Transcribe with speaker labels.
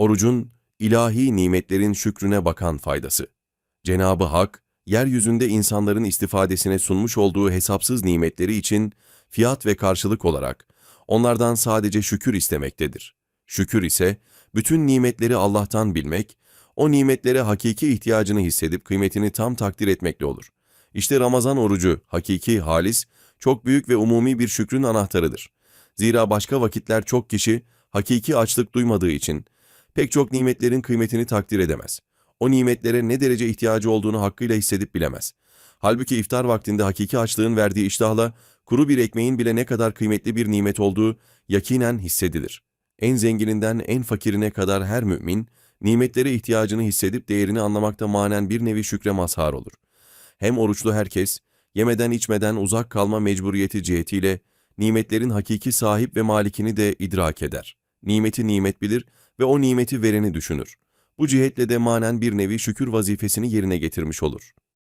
Speaker 1: Orucun, ilahi nimetlerin şükrüne bakan faydası. Cenabı Hak, yeryüzünde insanların istifadesine sunmuş olduğu hesapsız nimetleri için fiyat ve karşılık olarak onlardan sadece şükür istemektedir. Şükür ise bütün nimetleri Allah'tan bilmek, o nimetlere hakiki ihtiyacını hissedip kıymetini tam takdir etmekle olur. İşte Ramazan orucu hakiki, halis, çok büyük ve umumi bir şükrün anahtarıdır. Zira başka vakitler çok kişi hakiki açlık duymadığı için pek çok nimetlerin kıymetini takdir edemez. O nimetlere ne derece ihtiyacı olduğunu hakkıyla hissedip bilemez. Halbuki iftar vaktinde hakiki açlığın verdiği iştahla kuru bir ekmeğin bile ne kadar kıymetli bir nimet olduğu yakinen hissedilir. En zengininden en fakirine kadar her mümin, nimetlere ihtiyacını hissedip değerini anlamakta manen bir nevi şükre mazhar olur. Hem oruçlu herkes, yemeden içmeden uzak kalma mecburiyeti cihetiyle nimetlerin hakiki sahip ve malikini de idrak eder. Nimeti nimet bilir ve o nimeti vereni düşünür. Bu cihetle de manen bir nevi şükür vazifesini yerine getirmiş olur.